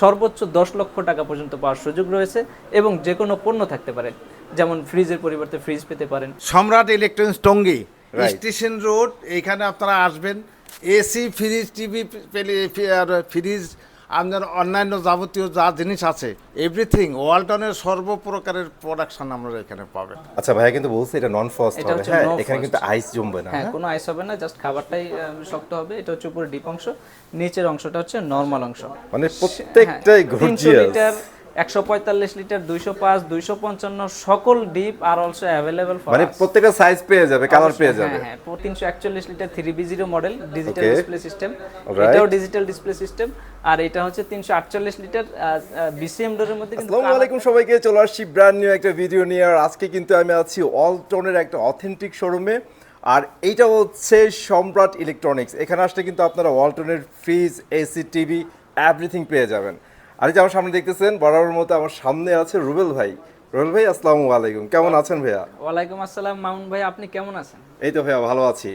সর্বোচ্চ দশ লক্ষ টাকা পর্যন্ত পাওয়ার সুযোগ রয়েছে এবং যে কোনো পণ্য থাকতে পারে। যেমন ফ্রিজের পরিবর্তে ফ্রিজ পেতে পারেন। সম্রাট ইলেকট্রনিক্স টঙ্গী স্টেশন রোড এখানে আপনারা আসবেন। এসি ফ্রিজ টিভি আর ফ্রিজ আপনার অন্যান্য যাবতীয় যা জিনিস আছে এভরিথিং ওয়ালটনের সর্বপ্রকারের প্রোডাকশন আমরা এখানে পাবেন। আচ্ছা ভাইয়া কিন্তু বলছে এটা নন ফ্রস্ট এটা হবে। হচ্ছে হ্যাঁ এখানে কিন্তু আইস জমবে না হ্যাঁ হ্যাঁ? কোনো আইস হবে না জাস্ট খাবারটাই শক্ত হবে। এটা হচ্ছে উপরে ডিপ অংশ। নিচের অংশটা হচ্ছে নর্মাল অংশ। মানে প্রত্যেকটাই হ্যাঁ, গর্জিয়াস লিটার একশো পঁয়তাল্লিশ লিটার দুইশো পাঁচ দুইশো পঞ্চান্ন সকল ডিপ আর অলসো অ্যাভেলেবল মানে প্রত্যেকটা সাইজ পেয়ে যাবে কালার পেয়ে যাবে। হ্যাঁ হ্যাঁ তিনশো একচল্লিশ litre three B zero model digital Okay. Display system এটাও ডিজিটাল ডিসপ্লে সিস্টেম আর এটা হচ্ছে তিনশো আটচল্লিশ লিটার বিসিএম ডোরের মধ্যে কিন্তু আসসালামু আলাইকুম সবাইকে চলে আসছি ব্র্যান্ড নিউ একটা ভিডিও নিয়ে। আর আজকে কিন্তু আমি আছি অলটনের একটা অথেন্টিক শোরুমে আর এইটা হচ্ছে সম্রাট ইলেকট্রনিক্স এখানে আসলে কিন্তু আপনারা ওয়ালটনের ফ্রিজ এসি টিভি এভরিথিং পেয়ে যাবেন। আর যে আমার সামনে দেখতেছেন বরাবর মতো আমার সামনে আছে রুবেল ভাই। রুবেল ভাই আসসালামু আলাইকুম। কেমন আছেন ভাইয়া? ওয়ালাইকুম আসসালাম মামুন ভাই আপনি কেমন আছেন? এই তো ভাইয়া ভালো আছি।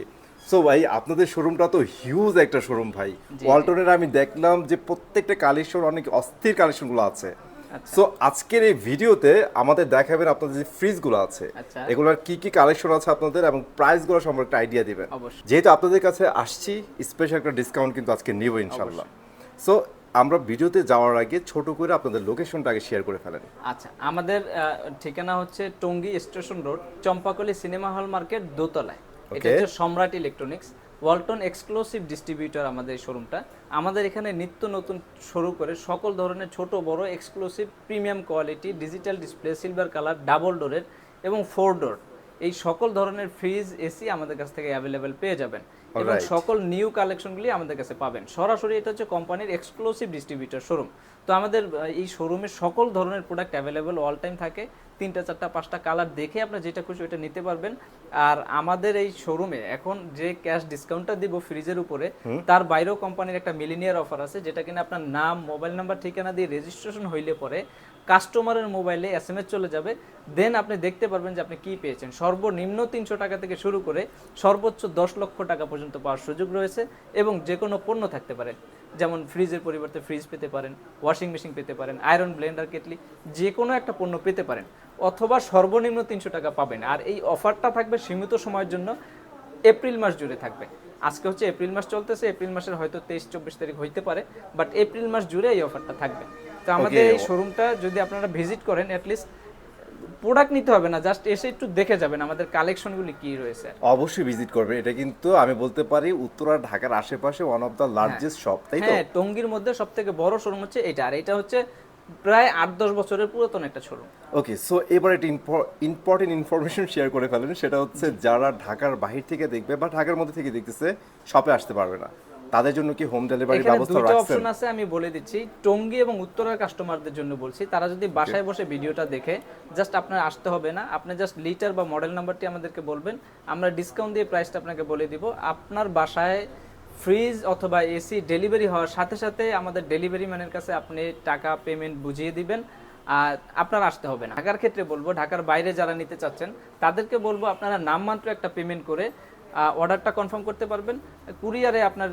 সো ভাই আপনাদের শোরুমটা তো হিউজ একটা শোরুম ভাই। ওয়ালটনের আমি দেখলাম যে প্রত্যেকটা কালেকশন অনেক অস্থির কালেকশনগুলো আছে। আচ্ছা। সো আজকের এই ভিডিওতে আমাদের দেখাবেন আপনাদের যে ফ্রিজগুলো আছে। আচ্ছা। এগুলোর কি কি কালেকশন আছে আপনাদের এবং প্রাইসগুলো সম্পর্কে একটা আইডিয়া দিবেন। যেহেতু আপনাদের কাছে আসছি স্পেশাল একটা ডিসকাউন্ট কিন্তু আজকে নিব ইনশাল্লাহ সো আমরা ভিডিওতে যাওয়ার আগে ছোট করে আপনাদের লোকেশনটা আগে শেয়ার করে ফেলেন। আচ্ছা আমাদের ঠিকানা হচ্ছে Tongi station road Champakali cinema hall market দোতলায়। এটা হচ্ছে সম্রাট ইলেকট্রনিক্স ওয়ালটন এক্সক্লুসিভ ডিস্ট্রিবিউটর আমাদের এই শোরুমটা আমাদের এখানে নিত্য নতুন শুরু করে সকল ধরনের ছোট বড় exclusive premium quality digital display silver colour double ডোরের এবং ফোর ডোর এই সকল ধরনের ফ্রিজ এসি আমাদের কাছ থেকে অ্যাভেলেবেল পেয়ে যাবেন। এবং সকল নিউ কালেকশনগুলি আমাদের কাছে পাবেন। সরাসরি এটা হচ্ছে কোম্পানির এক্সক্লুসিভ ডিস্ট্রিবিউটর শোরুম তো আমাদের এই শোরুমে সকল ধরনের প্রোডাক্ট অ্যাভেলেবেল অল টাইম থাকে। তিনটা চারটা পাঁচটা কালার দেখে আপনি যেটা খুশি ওটা নিতে পারবেন। আর আমাদের এই শোরুমে এখন যে ক্যাশ ডিসকাউন্টটা দিব ফ্রিজের উপরে তার বাইরেও কোম্পানির একটা মিলিনিয়ার অফার আছে যেটা কিনা আপনার নাম মোবাইল নাম্বার ঠিকানা দিয়ে রেজিস্ট্রেশন হইলে পরে কাস্টমারের মোবাইলে এস এম এস চলে যাবে। দেন আপনি দেখতে পারবেন যে আপনি কি পেয়েছেন। সর্বনিম্ন তিনশো টাকা থেকে শুরু করে সর্বোচ্চ দশ লক্ষ টাকা পর্যন্ত পাওয়ার সুযোগ রয়েছে এবং যে কোনো পণ্য থাকতে পারে। যেমন ফ্রিজের পরিবর্তে ফ্রিজ পেতে পারেন ওয়াশিং মেশিন পেতে পারেন আয়রন ব্লেন্ডার কেটলি, যে কোনো একটা পণ্য পেতে পারেন। অথবা সর্বনিম্ন তিনশো টাকা পাবেন। আর এই অফারটা থাকবে সীমিত সময়ের জন্য এপ্রিল মাস জুড়ে থাকবে। আজকে হচ্ছে এপ্রিল মাস চলতেছে, এপ্রিল মাসের হয়তো তেইশ, চব্বিশ তারিখ হইতে পারে বাট এপ্রিল মাস জুড়ে এই অফারটা থাকবে। তো আমাদের এই শোরুমটা যদি আপনারা ভিজিট করেন অ্যাটলিস্ট প্রোডাক্ট নিতে হবে না জাস্ট এসে একটু দেখে যাবেন আমাদের কালেকশনগুলি কি রয়েছে। অবশ্যই ভিজিট করবেন এটা কিন্তু আমি বলতে পারি উত্তরা ঢাকার আশেপাশে one of the largest shop তাই তো? হ্যাঁ টঙ্গীর মধ্যে সব থেকে বড় শোরুম হচ্ছে এটা আর এটা হচ্ছে প্রায় আট দশ বছরের পুরাতন একটা শোরুম ওকে সো এবার একটা ইম্পর্টেন্ট ইনফরমেশন শেয়ার করে ফেলেন সেটা হচ্ছে যারা ঢাকার বাহির থেকে দেখবে বা ঢাকার মধ্যে থেকে দেখতেছে শপে আসতে পারবে না। তাদের জন্য কি হোম ডেলিভারি ব্যবস্থা রাখছেন? অপশন আছে আমি বলে দিচ্ছি। টঙ্গী এবং উত্তরার কাস্টমারদের জন্য বলছি। তারা যদি বাসায় বসে ভিডিওটা দেখে জাস্ট আপনার আসতে হবে না। আপনি জাস্ট লিটার বা মডেল নাম্বারটি আমাদেরকে বলবেন। আমরা ডিসকাউন্ট দিয়ে প্রাইসটা আপনাকে বলে দিব। আপনার বাসায় ফ্রিজ অথবা এসি ডেলিভারি হওয়ার সাথে সাথে আমাদের ডেলিভারি ম্যানের কাছে আপনি টাকা পেমেন্ট বুঝিয়ে দিবেন। আর আপনার আসতে হবে না। ঢাকার ক্ষেত্রে বলব ঢাকার বাইরে যারা নিতে চাচ্ছেন তাদেরকে বলব আপনারা নামমাত্র একটা পেমেন্ট করে অর্ডারটা কনফার্ম করতে পারবেন। কুরিয়ারে আপনার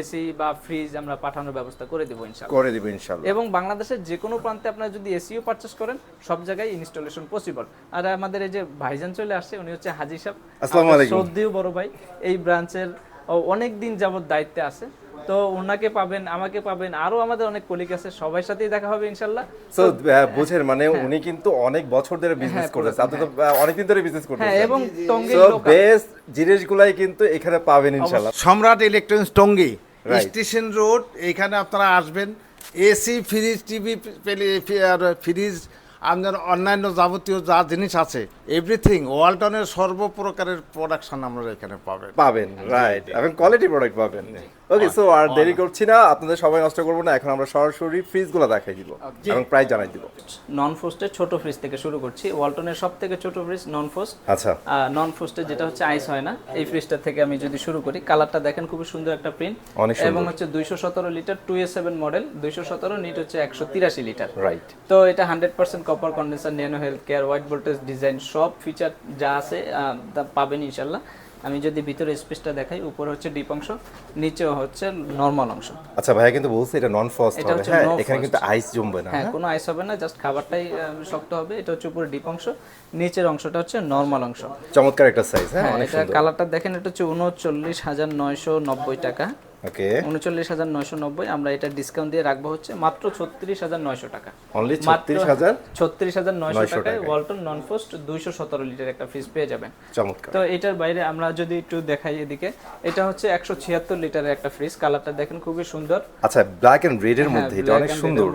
এসি বা ফ্রিজ আমরা পাঠানোর ব্যবস্থা করে দেবো ইনশাআল্লাহ। করে দেবো ইনশাল্লাহ এবং বাংলাদেশের যে কোনো প্রান্তে আপনারা যদি এসিও পারচেস করেন সব জায়গায় ইনস্টলেশন পসিবল আর আমাদের এই যে ভাইজান চলে আসছে উনি হচ্ছে হাজি সাহেব। আসসালামু আলাইকুম। শ্রদ্ধেয় বড় ভাই। এই ব্রাঞ্চের অনেক দিন যাবত দায়িত্বে আছে। তো ওনাকে পাবেন আমাকে পাবেন আরও আমাদের অনেক কলিগ আছে সবাই সাথেই দেখা হবে ইনশাল্লাহ। সো বুঝেন মানে উনি কিন্তু অনেক বছর ধরে বিজনেস হ্যাঁ, করতেছে। আপনি তো অনেকদিন ধরে বিজনেস হ্যাঁ করতেছেন। এবং টঙ্গীর সো লোক বেস্ট জিনিসগুলাই কিন্তু এখানে পাবেন ইনশাল্লাহ। সম্রাট ইলেকট্রনিক্স টঙ্গী স্টেশন রোড এইখানে আপনারা আসবেন। এসি ফ্রিজ টিভি আর ফ্রিজ আপনার অন্যান্য যাবতীয় যা জিনিস আছে এভরিথিং ওয়ালটনের সর্বপ্রকারের প্রোডাকশন আমরা এখানে পাবেন। পাবেন রাইট এবং কোয়ালিটি প্রোডাক্ট পাবেন। ওকে সো আর দেরি করছি না। আপনাদের সবাই নষ্ট করব না। এখন আমরা সরাসরি ফ্রিজগুলো দেখাই দিব। এবং প্রাইস জানাই দিব। নন ফোস্টের ছোট ফ্রিজ থেকে শুরু করছি। ওয়ালটনের সব থেকে ছোট ফ্রিজ নন ফোস্ট আচ্ছা। নন ফোস্টের যেটা হচ্ছে আইস হয় না এই ফ্রিজটা থেকে আমি যদি শুরু করি কালারটা দেখেন খুবই সুন্দর একটা প্রিন্ট অনেক সুন্দর। এবং হচ্ছে দুইশো সতেরো litre two A seven model দুইশো সতেরো নিট হচ্ছে একশো তিরাশি লিটার রাইট তো এটা hundred percent copper condenser nano health care white voltage design সব ফিচার যা আছে আহ, পাবেন ইনশাল্লাহ। আমি যদি ভিতরে স্পেসটা দেখাই উপরে হচ্ছে ডিপ অংশ নিচে হচ্ছে নর্মাল অংশ। আচ্ছা ভাইয়া কিন্তু বলছে এটা নন ফ্রস্ট এটা হবে। হচ্ছে হ্যাঁ এখানে কিন্তু আইস জমবে না হ্যাঁ হ্যাঁ? কোনো আইস হবে না জাস্ট খাবারটাই শক্ত হবে। এটা হচ্ছে উপরে ডিপ অংশ নিচের অংশটা হচ্ছে নর্মাল অংশ। চমৎকার একটা সাইজ হ্যাঁ হ্যাঁ অনেক এটা কালারটা দেখেন এটা হচ্ছে উনচল্লিশ হাজার নয়শো নব্বই টাকা। ওকে। উনচল্লিশ হাজার নয়শো নব্বই আমরা এটা ডিসকাউন্ট দিয়ে রাখব হচ্ছে মাত্র ছত্রিশ হাজার নয়শো টাকা। অনলি ছত্রিশ হাজার ছত্রিশ হাজার নয়শো টাকায়। ওয়ালটন নন ফোস্ট দুইশো সতেরো লিটার একটা ফ্রিজ পেয়ে যাবেন। চমৎকার। তো এটার বাইরে আমরা যদি একটু দেখাই এদিকে এটা হচ্ছে একশো ছিয়াত্তর লিটারের একটা ফ্রিজ কালারটা দেখেন খুবই সুন্দর। আচ্ছা ব্ল্যাক এন্ড রেড এর হ্যাঁ, মধ্যে এটা অনেক সুন্দর।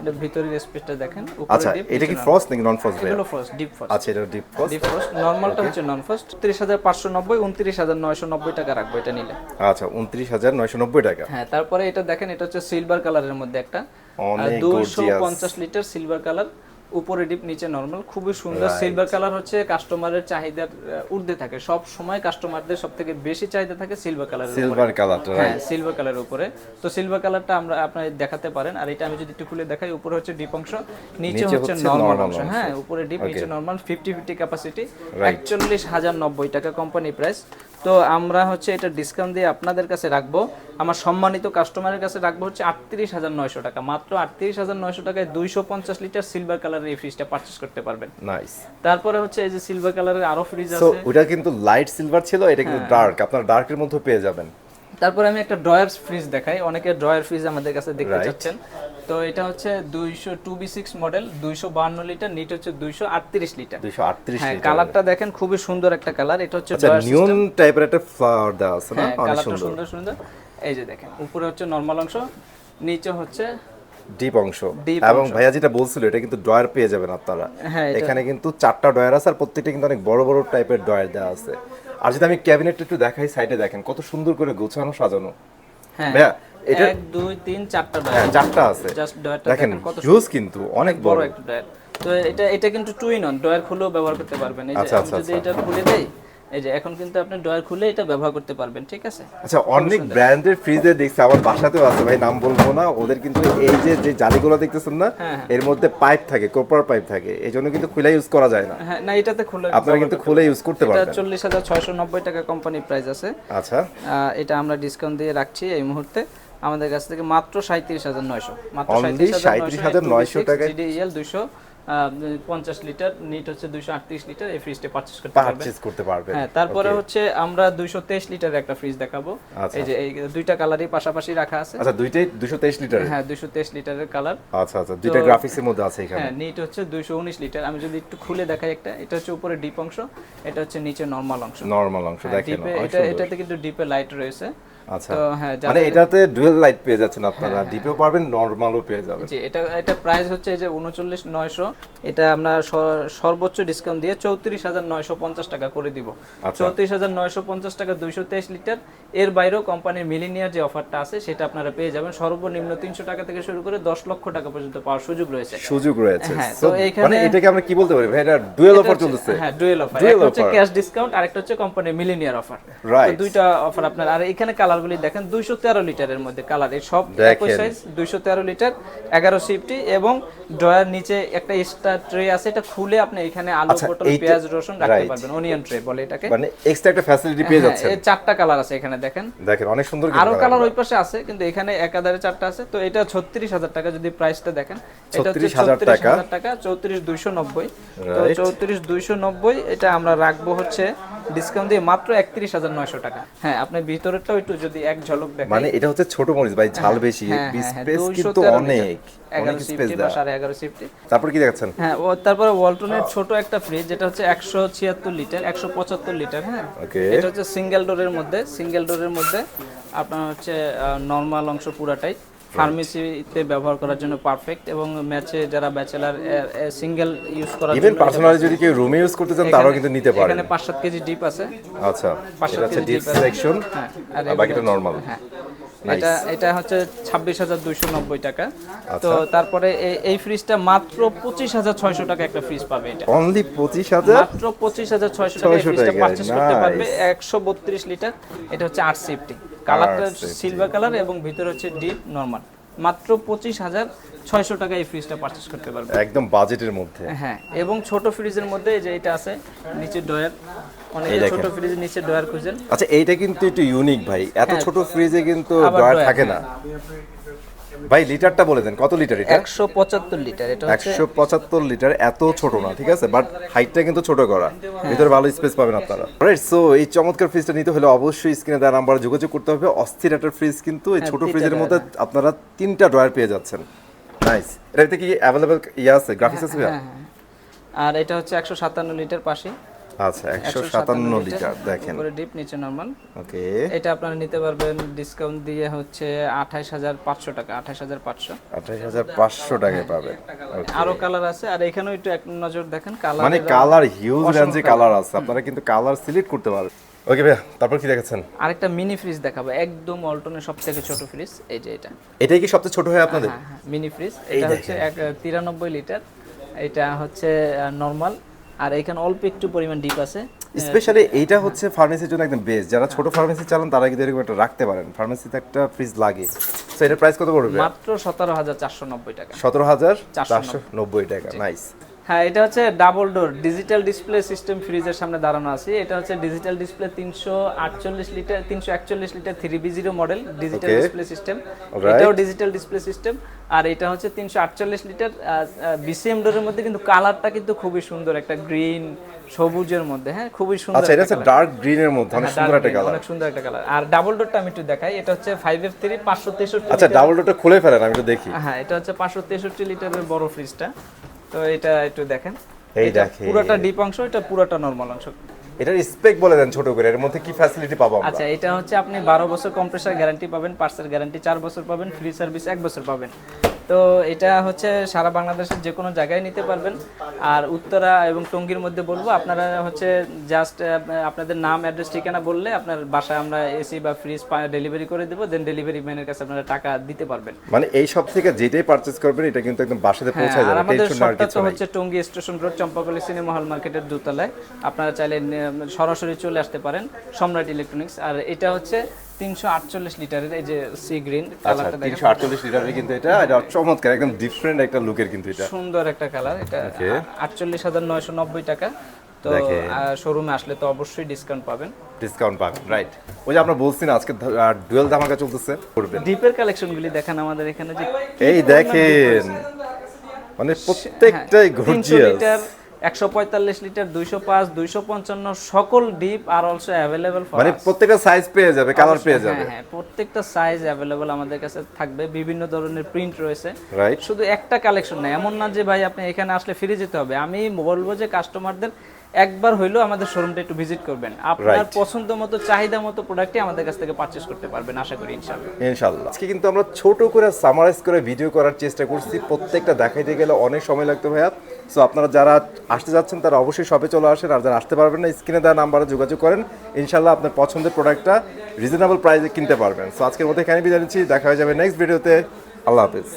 এটা ভিতরের স্পেসটা দেখেন আচ্ছা এটা কি ফ্রস্ট নাকি নন ফ্রস্ট। এগুলো ফ্রস্ট ডিপ ফ্রস্ট আচ্ছা এটা ডিপ ফ্রস্ট ডিপ ফ্রস্ট নর্মালটা হচ্ছে নন ফ্রস্ট ত্রিশ হাজার পাঁচশো নব্বই উনত্রিশ হাজার নয়শো নব্বই টাকা রাখব এটা নিলে। আচ্ছা উনত্রিশ হাজার নয়শো নব্বই টাকা। হ্যাঁ তারপরে এটা দেখেন এটা হচ্ছে সিলভার কালারের মধ্যে একটা। দুশো পঞ্চাশ লিটার সিলভার কালার উপরে ডিপ নিচে নর্মাল খুবই সুন্দর সিলভার কালার হচ্ছে কাস্টমারের চাহিদার ঊর্ধ্বে থাকে। সব সময় কাস্টমারদের সব থেকে বেশি চাহিদা থাকে সিলভার কালারের সিলভার কালারটা হ্যাঁ সিলভার কালারের উপরে। তো সিলভার কালারটা আমরা আপনার দেখাতে পারেন। আর এটা আমি যদি একটু খুলে দেখাই উপরে হচ্ছে ডিপ অংশ নিচে হচ্ছে নর্মাল অংশ। হ্যাঁ উপরে ডিপ নিচে normal fifty fifty capacity Right. একচল্লিশ হাজার নব্বই টাকা কোম্পানি প্রাইস তো আমরা হচ্ছে এটা ডিসকাউন্ট দিয়ে আপনাদের কাছে রাখব। আমার সম্মানিত কাস্টমারের কাছে রাখব হচ্ছে আটত্রিশ হাজার নয়শো টাকা। মাত্র আটত্রিশ হাজার নয়শো টাকায় দুইশো পঞ্চাশ লিটার সিলভার কালারের এই ফ্রিজটা পারচেস করতে পারবেন। নাইস তারপরে হচ্ছে এই যে সিলভার কালারের আরও ফ্রিজ আছে। ওটা কিন্তু লাইট সিলভার ছিল এটা হ্যাঁ। কিন্তু ডার্ক আপনার ডার্কের মধ্যে পেয়ে যাবেন। তারপরে আমি একটা ড্রয়ার ফ্রিজ দেখাই অনেকে ড্রয়ার ফ্রিজ আমাদের কাছে দেখতে. চাচ্ছেন। তো এটা হচ্ছে দুইশো টু বি সিক্স মডেল দুইশো বান্ন লিটার নিট হচ্ছে দুইশো আটত্রিশ লিটার দুইশো আটত্রিশ হ্যাঁ কালারটা দেখেন খুবই সুন্দর একটা কালার এটা হচ্ছে আচ্ছা নিয়ন টাইপের একটা ফ্লাওয়ার দেওয়া আছে না? হ্যাঁ কালারটা সুন্দর। সুন্দর এই যে দেখেন উপরে হচ্ছে নর্মাল অংশ নিচে হচ্ছে ডিপ অংশ। এবং ভাইয়া যেটা বলছিল এটা কিন্তু ডয়ার পেয়ে যাবেন আপনারা। হ্যাঁ, এখানে কিন্তু চারটা ডয়ার আছে আর প্রত্যেকটা কিন্তু অনেক বড় বড় টাইপের ডয়ার দেওয়া আছে। আর যদি আমি ক্যাবিনেটটা একটু দেখাই সাইডে দেখেন কত সুন্দর করে গোছানো সাজানো। হ্যাঁ ভাইয়া এটা এক দুই তিন চারটা হ্যাঁ ডয়ার চারটা আছে। জাস্ট ডয়ারটা দেখেন হিউজ কিন্তু অনেক বড় একটা ডয়ার তো এটা এটা কিন্তু টুই নন ডয়ার খুলেও ব্যবহার করতে পারবেন। এই যে আচ্ছা, আচ্ছা, যদি এটা খুলে দেই এই যে এখন কিন্তু আপনি ডয়ার খুলে এটা ব্যবহার করতে পারবেন ঠিক আছে? আচ্ছা অনেক ব্র্যান্ডের ফ্রিজে দেখছি আমার বাসাতেও আছে ভাই নাম বলব না ওদের কিন্তু এই যে যে জালিগুলো দেখতেছেন না হ্যাঁ, এর মধ্যে পাইপ থাকে কোপার পাইপ থাকে এই জন্য কিন্তু খুলে ইউজ করা যায় না। হ্যাঁ না এটাতে খুলে আপনারা কিন্তু খুলে ইউজ করতে এটা পারবেন। নব্বই টাকা কোম্পানি প্রাইস আছে। আচ্ছা। এটা আমরা ডিসকাউন্ট দিয়ে রাখছি এই মুহূর্তে। আমাদের কাছ থেকে মাত্র সাঁত্রিশ হাজার নয়শো মাত্র Only 37,900 টাকায়? জিডিএল দুইশো পঞ্চাশ লিটার নিট হচ্ছে দুইশো আটত্রিশ লিটার এই ফ্রিজটা পারচেস করতে পারবেন। পারচেজ করতে পারবেন। হ্যাঁ তারপরে হচ্ছে আমরা দুইশো তেইশ লিটার একটা ফ্রিজ দেখাবো। আচ্ছা। এই যে এই দুইটা কালারই পাশাপাশি রাখা আছে। আচ্ছা দুইটাই দুশো তেইশ লিটার হ্যাঁ দুইশো তেইশ লিটারের কালার আচ্ছা আচ্ছা দুইটা গ্রাফিক্সের মধ্যে আছে এখানে। হ্যাঁ নিট হচ্ছে দুইশো উনিশ লিটার। আমি যদি একটু খুলে দেখাই একটা এটা হচ্ছে উপরে ডিপ অংশ এটা হচ্ছে নিচে নর্মাল অংশ। নরমাল অংশ হ্যাঁ, দেখেন এটা এটাতে কিন্তু ডিপে লাইট রয়েছে। আচ্ছা। হ্যাঁ মানে এটাতে ডুয়েল লাইট পেয়ে যাচ্ছেন আপনারা। হ্যাঁ, ডিপেও নরমালও পেয়ে যাবেন। জি এটা এটা প্রাইস হচ্ছে যে উনচল্লিশ নয়শো। এটা আমরা সর্বোচ্চ ডিসকাউন্ট দিয়ে চৌত্রিশ হাজার নয়শো পঞ্চাশ টাকা করে দিব। আচ্ছা। টাকা লিটার। এর বাইরেও কোম্পানির মিলিনিয়ার যে অফারটা আছে সেটা আপনারা পেয়ে যাবেন। সর্বনিম্ন তিনশো টাকা থেকে শুরু করে দশ লক্ষ টাকা পর্যন্ত পাওয়ার সুযোগ রয়েছে। সুযোগ রয়েছে। হ্যাঁ, তো মানে এটাকে আমরা কি বলতে পারি? ভাই এটা ডুয়েল অফার হচ্ছে- চলতেছে। হ্যাঁ ডুয়েল অফার একটা হচ্ছে। ক্যাশ ডিসকাউন্ট আরেকটা হচ্ছে কোম্পানির মিলিনিয়ার অফার. দুইটা অফার আপনার। আর এখানে কালারগুলি দেখেন দুইশো তেরো লিটারের মধ্যে কালার। এই সব একই সাইজ দুইশো তেরো লিটার এগারো সিফটি এবং ড্রয়ার নিচে একটা এক্সট্রা ট্রে আছে এটা খুলে আপনি এখানে আলু আচ্ছা, পটল পেঁয়াজ রসুন রাখতে পারবেন অনিয়ন ট্রে বলে এটাকে। মানে এক্সট্রা একটা ফ্যাসিলিটি পেয়ে হ্যাঁ, যাচ্ছেন। এর চারটা কালার আছে এখানে দেখেন। দেখেন অনেক সুন্দর আরও কালার ওই পাশে আছে কিন্তু এখানে একাধারে চারটা আছে। তো এটা ছত্রিশ হাজার টাকা যদি প্রাইসটা দেখেন এটা হচ্ছে 36,000 ছত্রিশ টাকা। হাজার টাকা চৌত্রিশ দুইশো নব্বই। তো Right. চৌত্রিশ দুইশো নব্বই এটা আমরা রাখব হচ্ছে ডিসকাউন্ট দিয়ে মাত্র একত্রিশ হাজার নয়শো টাকা। হ্যাঁ আপনি ভিতরেরটাও একটু যদি এক ঝলক দেখেন মানে এটা হচ্ছে ছোট মরিচ ভাই ঝাল বেশি। স্পেস কিন্তু অনেক এগারো অনেক তারপর কি দেখাচ্ছেন? হ্যাঁ ও তারপরে ওয়ালটনের ছোট একটা ফ্রিজ যেটা হচ্ছে একশো ছিয়াত্তর লিটার একশো পঁচাত্তর লিটার হ্যাঁ? এটা হচ্ছে সিঙ্গেল ডোরের মধ্যে সিঙ্গেল ডোরের মধ্যে আপনার হচ্ছে নর্মাল অংশ পুরাটাই। ফার্মেসিতে ব্যবহার করার জন্য পারফেক্ট এবং ম্যাচে যারা ব্যাচেলার সিঙ্গেল ইউজ করার ইভেন পার্সোনালি যদি কেউ রুমে ইউজ করতে চান তারাও কিন্তু নিতে পারেন। এখানে পাঁচ সাত কেজি ডিপ আছে। আচ্ছা পাঁচ এটা সাত হচ্ছে কেজি ডিপ সেকশন হ্যাঁ আর বাকিটা নরমাল হ্যাঁ। এটা এটা হচ্ছে ছাব্বিশ হাজার দুইশো নব্বই টাকা। তো আচ্ছা। তারপরে এই- ফ্রিজটা মাত্র পঁচিশ হাজার ছয়শো টাকা একটা ফ্রিজ পাবে এটা। অনলি পঁচিশ হাজার মাত্র পঁচিশ হাজার ছয়শো টাকা 600 ফ্রিজটা পারচেস করতে পারবে. একশো বত্রিশ লিটার এটা হচ্ছে আট সিফটি কালারটা। সিলভার কালার এবং ভিতরে হচ্ছে ডিপ নর্মাল মাত্র পঁচিশ হাজার ছয়শো টাকা এই ফ্রিজটা পারচেস করতে পারবে একদম বাজেটের মধ্যে। হ্যাঁ এবং ছোট ফ্রিজের মধ্যে যে এটা আছে নিচে ডয়ার অনেকে ছোট ফ্রিজের নিচে ডয়ার খুঁজেন। আচ্ছা এইটা কিন্তু একটু ইউনিক ভাই। এত হ্যাঁ। ছোট ফ্রিজে কিন্তু ডয়ার থাকে না। ভাই লিটারটা বলে দেন কত লিটার এটা? একশো পঁচাত্তর লিটার এটা হচ্ছে একশো পঁচাত্তর লিটার এত ছোট না ঠিক আছে? বাট হাইটটা কিন্তু ছোট করা। হ্যাঁ। ভিতরে ভালো স্পেস পাবেন আপনারা। রাইট সো এই চমৎকার ফ্রিজটা নিতে হলে অবশ্যই স্ক্রিনে দেওয়া নাম্বার যোগাযোগ করতে হবে। অস্থির একটা ফ্রিজ কিন্তু এই হ্যাঁ, ছোট ফ্রিজের মধ্যে আপনারা তিনটা ড্রয়ার পেয়ে যাচ্ছেন। নাইস এটাতে কি অ্যাভেলেবল ইয়ে আছে? গ্রাফিক্স আছে? হ্যাঁ। আর এটা হচ্ছে একশো সাতান্ন লিটার পাশে। আচ্ছা একশো সাতান্ন লিটার দেখেন। ডিপ নিচে নর্মাল ওকে। এটা আপনারা নিতে পারবেন ডিসকাউন্ট দিয়ে হচ্ছে আঠাইশ হাজার পাঁচশো টাকা আঠাইশ হাজার পাঁচশো। আঠাশ হাজার পাঁচশো টাকায় পাবেন। আরও কালার আছে আর এখানেও একটু এক নজর দেখেন কালার মানে কালার হিউজ রেঞ্জে কালার আছে আপনারা কিন্তু কালার সিলেক্ট করতে পারবেন। ওকে ভাইয়া তারপর কি দেখেছেন আরেকটা মিনি ফ্রিজ দেখাবো একদম অল্টনের সব থেকে ছোট ফ্রিজ এই যে এটা। এটাই কি সবচেয়ে ছোট হয় আপনাদের? হ্যাঁ হ্যাঁ মিনি ফ্রিজ এটা হচ্ছে এক তিরানব্বই লিটার এটা হচ্ছে নর্মাল আর এখানে অল্প একটু পরিমাণ ডিপ আছে স্পেশালি এইটা হচ্ছে ফার্মেসির জন্য একদম বেস্ট যারা ছোট ফার্মেসি চালান তারা কিন্তু এরকম একটা রাখতে পারেন। ফার্মেসিতে একটা ফ্রিজ লাগে। সো এটার প্রাইস কত পড়বে? মাত্র সতেরো হাজার চারশো নব্বই টাকা। সতেরো হাজার চারশো নব্বই। টাকা। নাইস হ্যাঁ এটা হচ্ছে double door digital display system ফ্রিজের সামনে দাঁড়ানো আছে। এটা হচ্ছে ডিজিটাল ডিসপ্লে তিনশো আটচল্লিশ লিটার তিনশো একচল্লিশ litre three B zero model digital display system এটাও ডিজিটাল ডিসপ্লে সিস্টেম আর এটা হচ্ছে তিনশো আটচল্লিশ লিটার বিসিএম ডোরের মধ্যে কিন্তু কালারটা কিন্তু খুবই সুন্দর একটা গ্রিন সবুজের মধ্যে হ্যাঁ খুবই সুন্দর আচ্ছা এটা হচ্ছে। ডার্ক গ্রিনের মধ্যে অনেক হ্যাঁ, সুন্দর একটা কালার অনেক সুন্দর একটা কালার আর ডাবল ডোরটা আমি একটু দেখাই এটা হচ্ছে ফাইভ এফ থ্রি পাঁচশো তেষট্টি আচ্ছা ডাবল ডোরটা খুলে ফেলেন আমি একটু দেখি। হ্যাঁ এটা হচ্ছে পাঁচশো তেষট্টি লিটারের বড় ফ্রিজটা তো এটা একটু দেখেন। এই এটা দেখেন। পুরোটা ডিপ অংশ এটা পুরোটা নরমাল অংশ। এটার স্পেক বলে দেন ছোট করে এর মধ্যে কি ফ্যাসিলিটি পাবো আমরা? আচ্ছা এটা হচ্ছে আপনি বারো বছর কম্প্রেসার গ্যারান্টি পাবেন পার্সেল গ্যারান্টি 4 বছর পাবেন ফ্রি সার্ভিস 1 বছর পাবেন। তো এটা হচ্ছে সারা বাংলাদেশের যে কোনো জায়গায় নিতে পারবেন। আর উত্তরা এবং টঙ্গীর মধ্যে বলব আপনারা হচ্ছে জাস্ট আপনাদের নাম অ্যাড্রেস ঠিকানা বললে আপনার বাসায় আমরা এসি বা ফ্রিজ ডেলিভারি করে দেবো দেন ডেলিভারি ম্যানের কাছে আপনারা টাকা দিতে পারবেন। মানে এই সব থেকে যেটাই পারচেজ করবেন এটা কিন্তু একদম বাসাতে হ্যাঁ, পৌঁছে যাবে আমাদের শপটা তো হচ্ছে Tongi station road Champakali cinema hall মার্কেটের দোতলায়। আপনারা চাইলে সরাসরি চলে আসতে পারেন সম্রাট ইলেকট্রনিক্স। আর এটা হচ্ছে তিনশো আটচল্লিশ লিটারের এই যে সি গ্রিন কালারটা দেখেন। তিনশো আটচল্লিশ লিটারের কিন্তু এটা এটা চমৎকার একদম ডিফারেন্ট একটা লুকের কিন্তু এটা। সুন্দর একটা কালার এটা. আটচল্লিশ হাজার নয়শো নব্বই টাকা। তো। শোরুমে আসলে তো অবশ্যই ডিসকাউন্ট পাবেন। ডিসকাউন্ট পাবেন রাইট ওই যে আপনার বলছেন আজকে ডুয়েল ধামাকা চলতেছে করবেন। ডিপের কালেকশনগুলি দেখেন আমাদের এখানে যে এই দেখেন মানে প্রত্যেকটাই গর্জিয়াস লিটার একশো পঁয়তাল্লিশ লিটার দুইশো পাঁচ দুইশো পঞ্চান্ন সকল ডিপ আর অলসো অ্যাভেলেবল মানে প্রত্যেকটা সাইজ পেয়ে যাবে কালার পেয়ে যাবে। হ্যাঁ হ্যাঁ প্রত্যেকটা সাইজ অ্যাভেলেবল আমাদের কাছে থাকবে বিভিন্ন ধরনের প্রিন্ট রয়েছে। রাইট শুধু একটা কালেকশন নাই এমন না যে ভাই আপনি এখানে আসলে ফিরে যেতে হবে। আমি বলব যে কাস্টমারদের একবার হইলেও আমাদের শোরুমটা একটু ভিজিট করবেন। আপনার পছন্দ মতো চাহিদা মতো প্রোডাক্টই আমাদের কাছ থেকে পারচেস করতে পারবেন আশা করি ইনশাআল্লাহ। ইনশাল্লাহ আজকে কিন্তু আমরা ছোট করে সামারাইজ করে ভিডিও করার চেষ্টা করছি। প্রত্যেকটা দেখাইতে গেলে অনেক সময় লাগতো ভাইয়া। সো আপনারা যারা আসতে যাচ্ছেন, তারা অবশ্যই শপে চলে আসেন। আর যারা আসতে পারবেন না, স্ক্রিনে দেওয়া নাম্বারে যোগাযোগ করেন। ইনশাল্লাহ আপনার পছন্দের প্রোডাক্টটা রিজনেবল প্রাইসে কিনতে পারবেন। সো আজকের মধ্যে এখানে বিদায় নিচ্ছি। দেখা হয়ে যাবে নেক্সট ভিডিওতে আল্লাহ হাফিজ।